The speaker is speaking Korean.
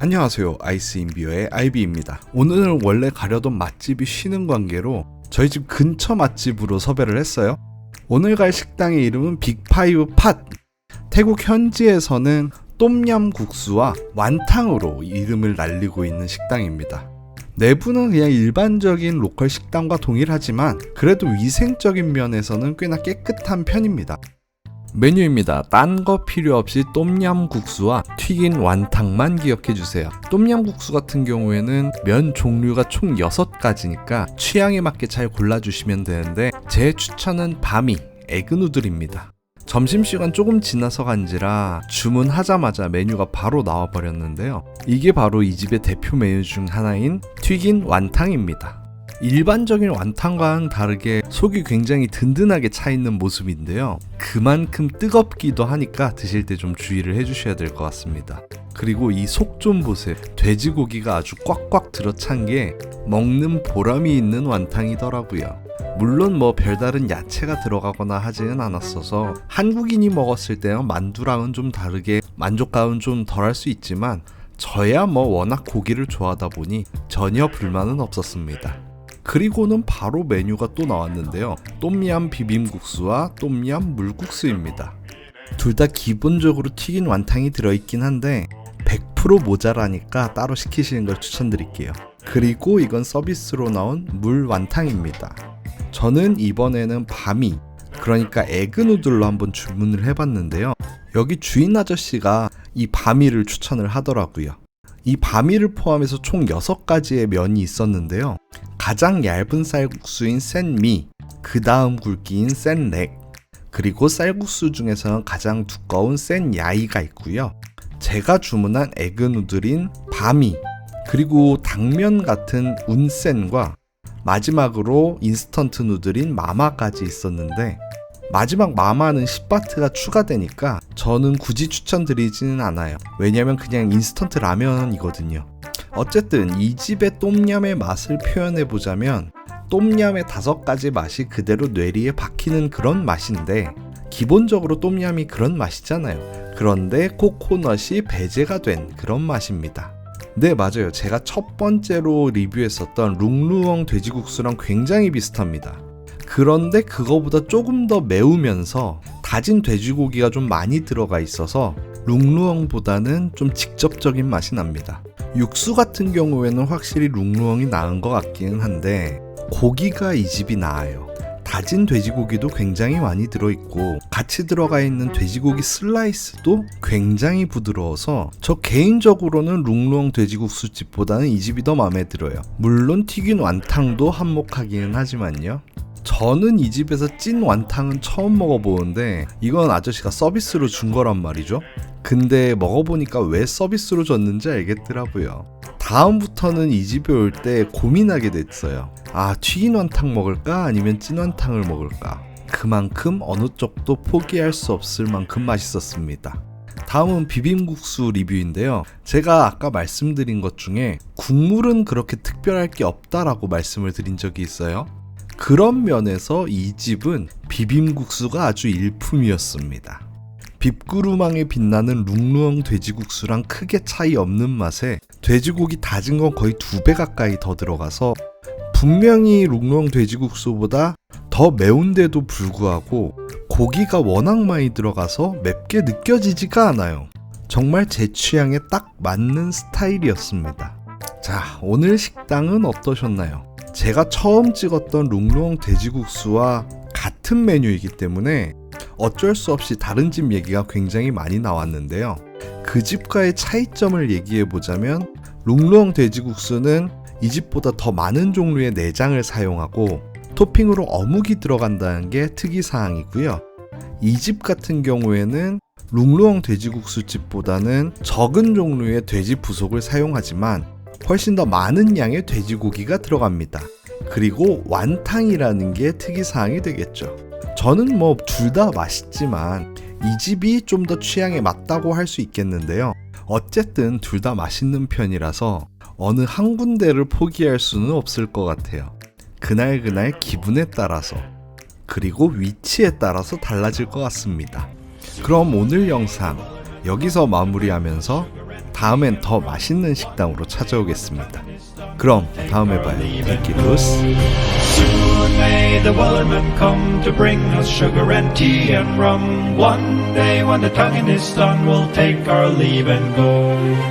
안녕하세요. 아이스인비어의 아이비입니다. 오늘은 원래 가려던 맛집이 쉬는 관계로 저희 집 근처 맛집으로 섭외를 했어요. 오늘 갈 식당의 이름은 빅파이브 팟. 태국 현지에서는 똠얌 국수와 완탕으로 이름을 날리고 있는 식당입니다. 내부는 그냥 일반적인 로컬 식당과 동일하지만 그래도 위생적인 면에서는 꽤나 깨끗한 편입니다. 메뉴입니다. 딴 거 필요 없이 똠얌 국수와 튀긴 완탕만 기억해 주세요. 똠얌 국수 같은 경우에는 면 종류가 총 6가지니까 취향에 맞게 잘 골라 주시면 되는데 제 추천은 바미 에그 누들입니다. 점심시간 조금 지나서 간지라 주문하자마자 메뉴가 바로 나와버렸는데요. 이게 바로 이 집의 대표 메뉴 중 하나인 튀긴 완탕입니다. 일반적인 완탕과는 다르게 속이 굉장히 든든하게 차 있는 모습인데요. 그만큼 뜨겁기도 하니까 드실 때 좀 주의를 해주셔야 될 것 같습니다. 그리고 이 속 좀 보세요. 돼지고기가 아주 꽉꽉 들어찬 게 먹는 보람이 있는 완탕이더라고요. 물론 뭐 별다른 야채가 들어가거나 하지는 않았어서 한국인이 먹었을 때는 만두랑은 좀 다르게 만족감은 좀 덜할 수 있지만 저야 뭐 워낙 고기를 좋아하다 보니 전혀 불만은 없었습니다. 그리고는 바로 메뉴가 또 나왔는데요. 똠얌 비빔국수와 똠얌 물국수입니다. 둘 다 기본적으로 튀긴 완탕이 들어있긴 한데 100% 모자라니까 따로 시키시는 걸 추천드릴게요. 그리고 이건 서비스로 나온 물 완탕입니다. 저는 이번에는 밤이 그러니까 에그 누들로 한번 주문을 해봤는데요. 여기 주인 아저씨가 이 바미를 추천을 하더라고요. 이 바미를 포함해서 총 6가지의 면이 있었는데요. 가장 얇은 쌀국수인 센미, 그 다음 굵기인 센렉, 그리고 쌀국수 중에서는 가장 두꺼운 센 야이가 있고요. 제가 주문한 에그 누들인 바미, 그리고 당면 같은 운센과 마지막으로 인스턴트 누들인 마마까지 있었는데 마지막 마마는 10바트가 추가되니까 저는 굳이 추천드리지는 않아요. 왜냐면 그냥 인스턴트 라면이거든요. 어쨌든 이 집의 똠얌의 맛을 표현해 보자면 똠얌의 다섯 가지 맛이 그대로 뇌리에 박히는 그런 맛인데 기본적으로 똠얌이 그런 맛이잖아요. 그런데 코코넛이 배제가 된 그런 맛입니다. 네, 맞아요. 제가 첫 번째로 리뷰했었던 룽루엉 돼지국수랑 굉장히 비슷합니다. 그런데 그거보다 조금 더 매우면서 다진 돼지고기가 좀 많이 들어가 있어서 룽루엉보다는 좀 직접적인 맛이 납니다. 육수 같은 경우에는 확실히 룽루엉이 나은 것 같기는 한데 고기가 이 집이 나아요. 다진 돼지고기도 굉장히 많이 들어있고 같이 들어가 있는 돼지고기 슬라이스도 굉장히 부드러워서 저 개인적으로는 룽루엉 돼지국수 집보다는 이 집이 더 마음에 들어요. 물론 튀긴 완탕도 한몫하기는 하지만요. 저는 이 집에서 찐 완탕은 처음 먹어보는데 이건 아저씨가 서비스로 준 거란 말이죠. 근데 먹어보니까 왜 서비스로 줬는지 알겠더라고요. 다음부터는 이 집에 올 때 고민하게 됐어요. 아, 튀긴 완탕 먹을까? 아니면 찐 완탕을 먹을까? 그만큼 어느 쪽도 포기할 수 없을 만큼 맛있었습니다. 다음은 비빔국수 리뷰인데요. 제가 아까 말씀드린 것 중에 국물은 그렇게 특별할 게 없다라고 말씀을 드린 적이 있어요. 그런 면에서 이 집은 비빔국수가 아주 일품이었습니다. 빕구루망에 빛나는 룽루엉 돼지국수랑 크게 차이 없는 맛에 돼지고기 다진 건 거의 두 배 가까이 더 들어가서 분명히 룽루엉 돼지국수보다 더 매운데도 불구하고 고기가 워낙 많이 들어가서 맵게 느껴지지가 않아요. 정말 제 취향에 딱 맞는 스타일이었습니다. 자, 오늘 식당은 어떠셨나요? 제가 처음 찍었던 룽루엉 돼지국수와 같은 메뉴이기 때문에 어쩔 수 없이 다른 집 얘기가 굉장히 많이 나왔는데요. 그 집과의 차이점을 얘기해 보자면 룽루엉 돼지국수는 이 집보다 더 많은 종류의 내장을 사용하고 토핑으로 어묵이 들어간다는 게 특이사항이고요. 이 집 같은 경우에는 룽루엉 돼지국수 집보다는 적은 종류의 돼지 부속을 사용하지만 훨씬 더 많은 양의 돼지고기가 들어갑니다. 그리고 완탕이라는 게 특이사항이 되겠죠. 저는 뭐 둘 다 맛있지만 이 집이 좀 더 취향에 맞다고 할 수 있겠는데요. 어쨌든 둘 다 맛있는 편이라서 어느 한 군데를 포기할 수는 없을 것 같아요. 그날 그날 기분에 따라서 그리고 위치에 따라서 달라질 것 같습니다. 그럼 오늘 영상 여기서 마무리하면서 다음엔 더 맛있는 식당으로 찾아오겠습니다. 그럼 다음에 봐요. It loose. Soon may the Wellerman come to bring us sugar and tea and rum. One day when the tonguing is done, we'll take our leave and go.